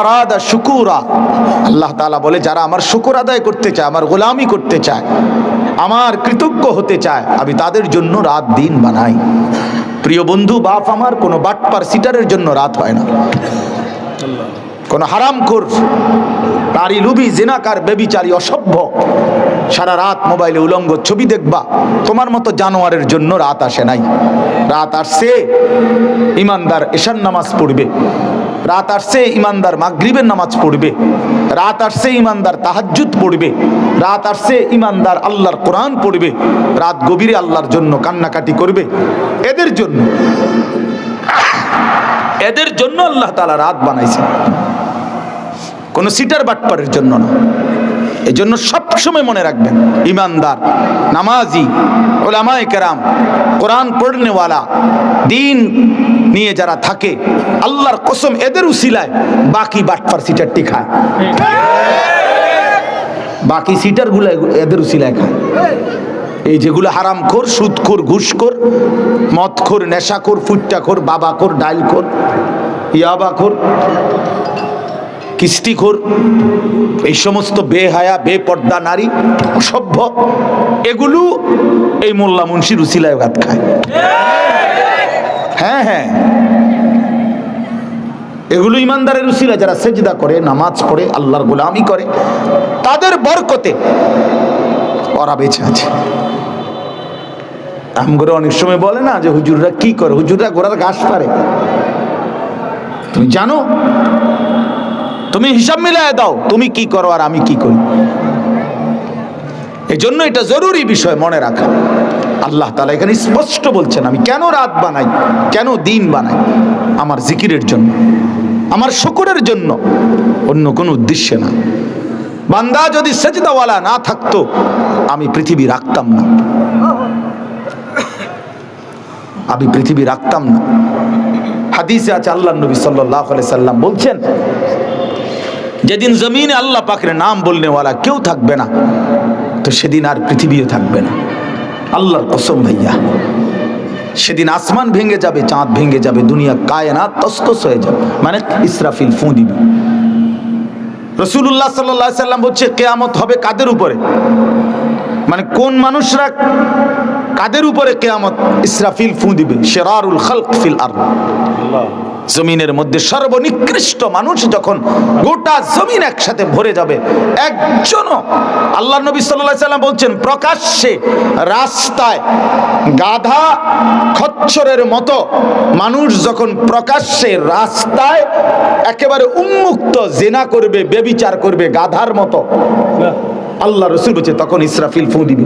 আরাদা শুকুরা। আল্লাহ তালা বলে, যারা আমার শুকুর আদায় করতে চায়, আমার গোলামি করতে চায়, আমার কৃতজ্ঞ হতে চায়, আমি তাদের জন্য রাত দিন বানাই। প্রিয় বন্ধু, বাপ আমার কোনো বাটপার সিটারের জন্য রাত হয় না। কোনো হারামখোর, নারী লুবি, জেনাকার, বেবিচারী, অসভ্য, সারা রাত মোবাইলে উলঙ্গ ছবি দেখবা, তোমার মতো জানোয়ারের জন্য রাত আসে নাই। রাত আসছে, ইমানদার এশান নামাজ পড়বে। রাত আসছে, ইমানদার মাগরিবের নামাজ পড়বে। রাত আসছে, ইমানদার তাহাজ্জুদ পড়বে। রাত আসছে, ইমানদার আল্লাহর কোরআন পড়বে। রাত গভীরে আল্লাহর জন্য কান্নাকাটি করবে। এদের জন্য। এদের জন্য আল্লাহ তালা রাত বানাইছে। কোনো সিটার বাটপারের জন্য না। এই জন্য সবসময় মনে রাখবেন, ইমানদার, নামাজি, ওলামায় কেরাম, কোরআন পড়নেওয়ালা, দিন নিয়ে যারা থাকে, আল্লাহর কসম এদের উসিলায় বাকি বাটপার সিটারটি খায়। বাকি সিটারগুলো এদের উসিলায় খায়। এই যেগুলো হারামখোর, সুদখোর, ঘুষখোর, মদখোর, নেশাখোর, ফুট্টাখোর, বাবাখোর, ডাইলখোর, ইয়াবাখোর কিস্তিখোর, এই সমস্ত বেহায়া, বেপর্দা নারী, অসভ্য, এগুলো এই মোল্লা মুন্সির উসিলায় ভাত খায়। হ্যাঁ হ্যাঁ। এগুলো ইমানদারের উসিলা যারা সেজদা করে, নামাজ পড়ে, আল্লাহর গোলামি করে, তাদের বরকতে ওরা বেঁচে আছে। আমগরে অনেক সময় বলে না যে, হুজুররা কি করে? হুজুররা গোড়ার ঘাস পারে। তুমি জানো তুমি হিসাব মিলাই দাও, তুমি কি করো আর আমি কি করি? এই জন্য এটা জরুরি বিষয় মনে রাখা। আল্লাহ তালা এখানে স্পষ্ট বলছেন, আমি কেন রাত বানাই? কেন দিন বানাই? আমার জিকিরের জন্য, আমার শুকুরের জন্য অন্য কোনো উদ্দেশ্যে না। বান্দা যদি সেজদাওয়ালা না থাকতো, আমি পৃথিবী রাখতাম না। আমি পৃথিবী রাখতাম না। হাদিসে আছে আল্লাহ নবী সাল্লাহ সাল্লাম বলছেন যেদিন জমিনে আল্লাহ পাকের নাম বলনেওয়ালা কেউ থাকবে না, তো সেদিন আর পৃথিবীও থাকবে না। আল্লাহর কসম ভাইয়া। সেদিন আসমান ভেঙে যাবে, চাঁদ ভেঙে যাবে, দুনিয়া কায়না তস্তস হয়ে যাবে। মানে ইসরাফিল ফু দিবে। রসুল্লাহ সাল্লাহ সাল্লাম বলছে, কেয়ামত হবে কাদের উপরে? মানে কোন মানুষরা কাদের উপরে কেয়ামত? ইসরাফিল ফু দিবে, শেরারুল খালক ফিল আর জমিনের মধ্যে সর্বনিকৃষ্ট মানুষ যখন গোটা জমিন একসাথে ভরে যাবে, একজনও আল্লাহ নবী সাল্লাহ সাল্লাম বলছেন, প্রকাশ্যে রাস্তায় গাধা খচ্চরের মতো মানুষ যখন প্রকাশ্যে রাস্তায় একেবারে উন্মুক্ত জেনা করবে বেবিচার করবে গাধার মতো, আল্লাহ রসুল বলছে, তখন ইসরাফিল ফু দিবে।